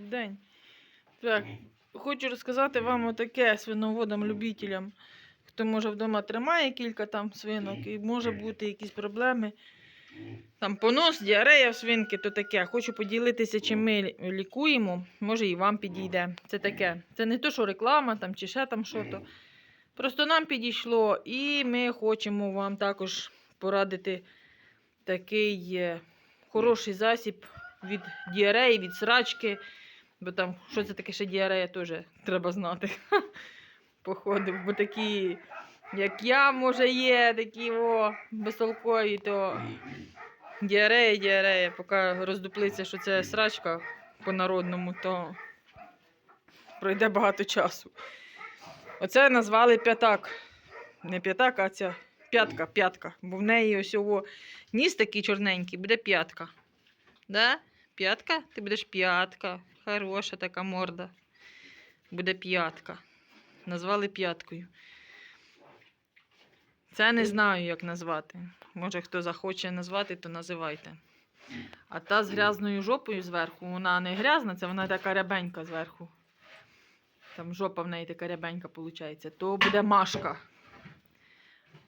День. Так, хочу розказати вам отаке свиноводам-любителям. Хто може вдома тримає кілька там свинок і може бути якісь проблеми. Там понос, діарея свинки, то таке. Хочу поділитися, чим ми лікуємо. Може і вам підійде. Це таке. Це не то, що реклама там чи ще там що то. Просто нам підійшло, і ми хочемо вам також порадити такий е, хороший засіб від діареї, від срачки. Бо там, що це таке ще діарея, теж треба знати. Походу, бо такі, як я, може, є, такі о, безтолкові, то діарея, діарея, поки роздуплиться, що це срачка по-народному, то пройде багато часу. Оце назвали п'ятак. Не п'ятак, а ця п'ятка, п'ятка. Бо в неї ось ніс такий чорненький, буде п'ятка. Да? П'ятка? Ти будеш п'ятка. Хороша така морда. Буде п'ятка. Назвали п'яткою. Це не знаю, як назвати. Може, хто захоче назвати, то називайте. А та з грязною жопою зверху, вона не грязна, це вона така рябенька зверху. Там жопа в неї така рябенька виходить. То буде машка.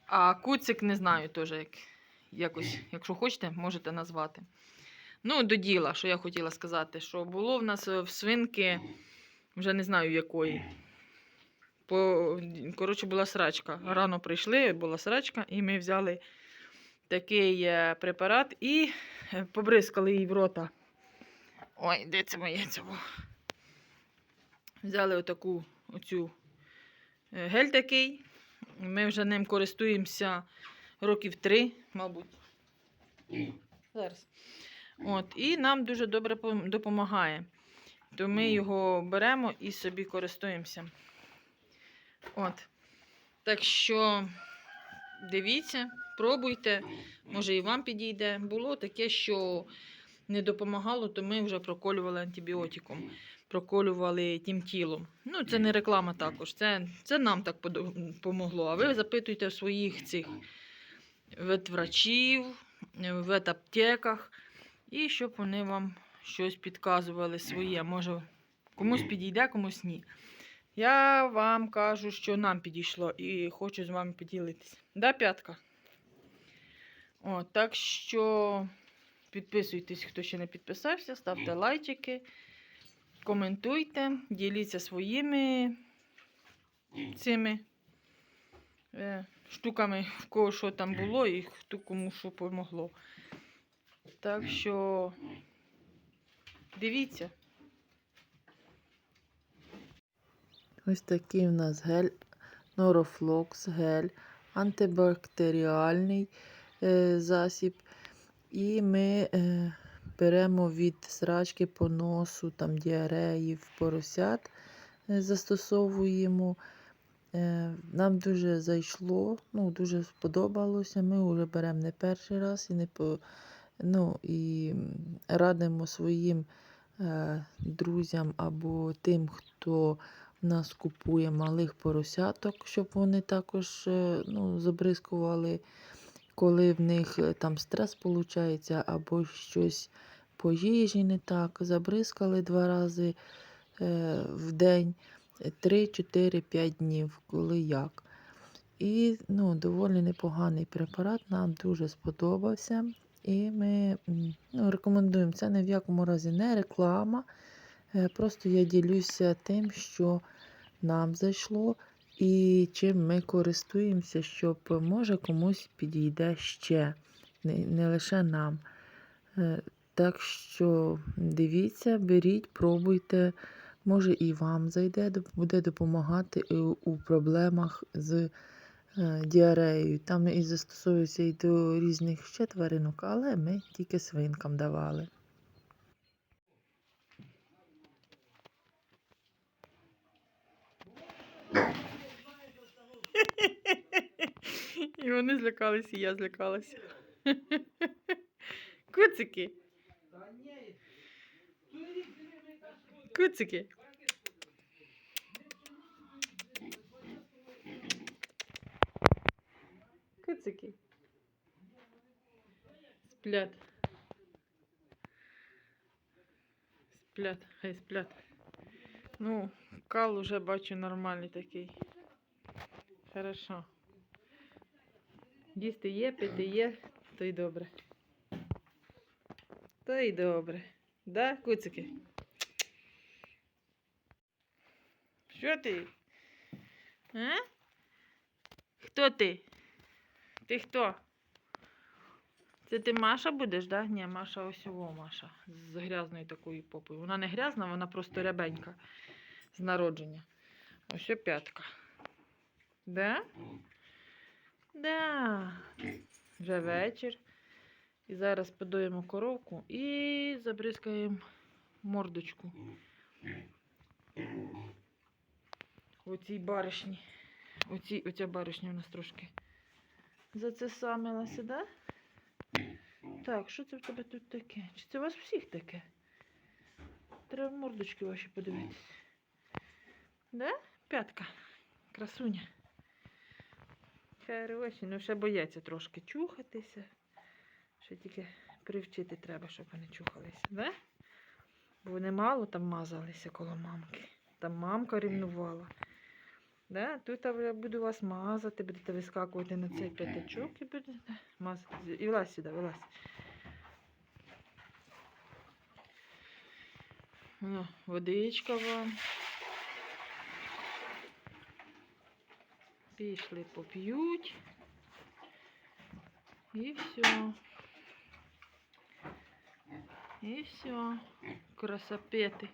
А куцик не знаю теж, як, якось, якщо хочете, можете назвати. Ну, до діла, що я хотіла сказати, що було в нас е, в свинки, вже не знаю якої. По, коротше, була срачка. Рано прийшли, була срачка, і ми взяли такий е, препарат і е, побризкали їй в рота. Ой, де це моє цього? Взяли отаку оцю гель такий. Ми вже ним користуємося років три, мабуть. Зараз. От, і нам дуже добре допомагає. То ми його беремо і собі користуємося. От. Так що дивіться, пробуйте, може і вам підійде. Було таке, що не допомагало, то ми вже проколювали антибіотиком, проколювали тим тілом. Ну, це не реклама також, це, це нам так помогло. А ви запитуйте своїх цих ветврачів, в ветаптеках, і щоб вони вам щось підказували своє. Може, комусь підійде, комусь ні. Я вам кажу, що нам підійшло і хочу з вами поділитися. Да, п'ятка? О, так що підписуйтесь, хто ще не підписався, ставте лайчики, коментуйте, діліться своїми цими е, штуками, в кого що там було і хто кому що помогло. Так що дивіться. Ось такий в нас гель Норофлокс гель, антибактеріальний е, засіб. І ми е, беремо від срачки по носу, там діареї в поросят, е, застосовуємо. Е, нам дуже зайшло, ну, дуже сподобалося. Ми вже беремо не перший раз і не по, ну, і радимо своїм е, друзям або тим, хто в нас купує малих поросяток, щоб вони також е, ну, забризкували, коли в них е, там стрес виходить, або щось по їжі не так. Забризкали два рази в день, 3, 4, 5 днів, коли як. І ну, доволі непоганий препарат, нам дуже сподобався. І ми ну, рекомендуємо це ні в якому разі не реклама. Е, Просто я ділюся тим, що нам зайшло, і чим ми користуємося, щоб може комусь підійде ще, не, не лише нам. Е, Так що дивіться, беріть, пробуйте. Може і вам зайде, буде допомагати у проблемах з діареєю. Там і застосовується і до різних ще тваринок, але ми тільки свинкам давали. І вони злякалися, і я злякалася. Куцики. Куцики. Куцики. Сплять. Сплять. сплять, хай сплять. Ну, кал уже бачу нормальний такий. Хорошо. Їсти є, пити є, то й добре. То й добре. Да, куцики? Що ти? А? Хто ти? Ти хто? Це ти Маша будеш, да? Ні, Маша ось його Маша. З грязною такою попою. Вона не грязна, вона просто рябенька з народження. Ось п'ятка. Да? Да. Вже вечір. І зараз подоїмо коровку і забризкаємо мордочку. Оцій баришні. Оці, оця баришня у нас трошки зацесамилася, да? Так, що це в тебе тут таке? Чи це у вас всіх таке? Треба мордочки ваші подивитись. Да? П'ятка. Красуня. Хороші, ну ще бояться трошки чухатися. Ще тільки привчити треба, щоб вони чухалися, да? Бо вони мало там мазалися коло мамки. Там мамка рівнувала. Да? Тут я буду вас мазати, будете вискакувати на цей п'ятачок і будете мазати. І вилазь сюди, вилазь. О, водичка вам. Пішли, поп'ють. І все. І все. Красопети.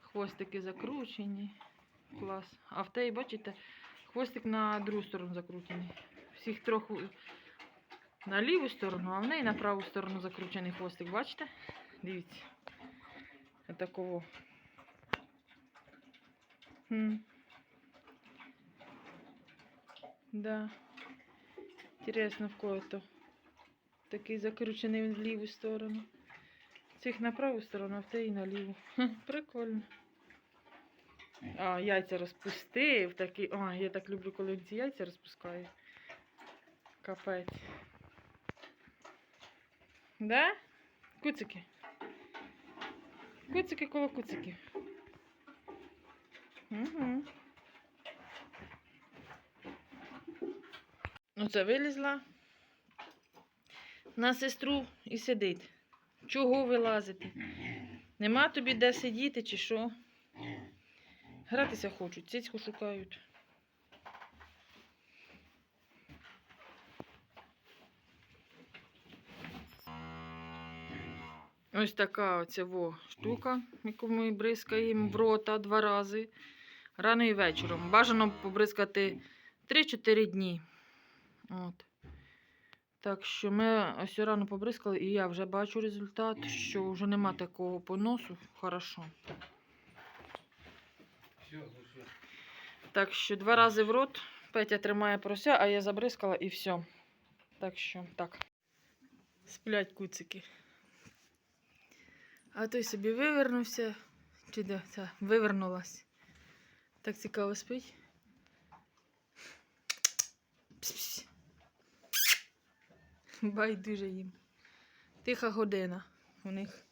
Хвостики закручені. Клас. А в теї, бачите, хвостик на другу сторону закручений. Всіх трьох на ліву сторону, а в неї на праву сторону закручений хвостик, бачите? Дивіться. Такого. Хм. Да. Интересно, в кого то. Такий закручений в ліву сторону. Цих на праву сторону, а в теї на ліву. Прикольно. А, яйця розпустив. Такий. А, я так люблю, коли ці яйця розпускає. Капець. Да? Куцики. Куцики коло куциків. Угу. Оце вилізла на сестру і сидить. Чого вилазити? Нема тобі де сидіти чи що? Гратися хочуть, цицьку шукають. Ось така оця во штука, яку ми бризкаємо в рота два рази. Рано і вечором. Бажано побризкати 3-4 дні. От. Так що ми ось рано побризкали, і я вже бачу результат, що вже нема такого поносу. Хорошо. Все, ну все. Так що два рази в рот. Петя тримає порося, а я забризкала і все. Так що так. Сплять куцики. А той собі вивернувся. Чи де це? Вивернулась. Так цікаво спить. Байдуже їм. Тиха година у них.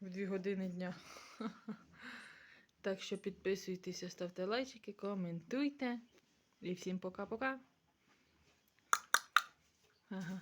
В дві години дня. Так що підписуйтеся, ставте лайчики, коментуйте. І всім пока-пока. Ага.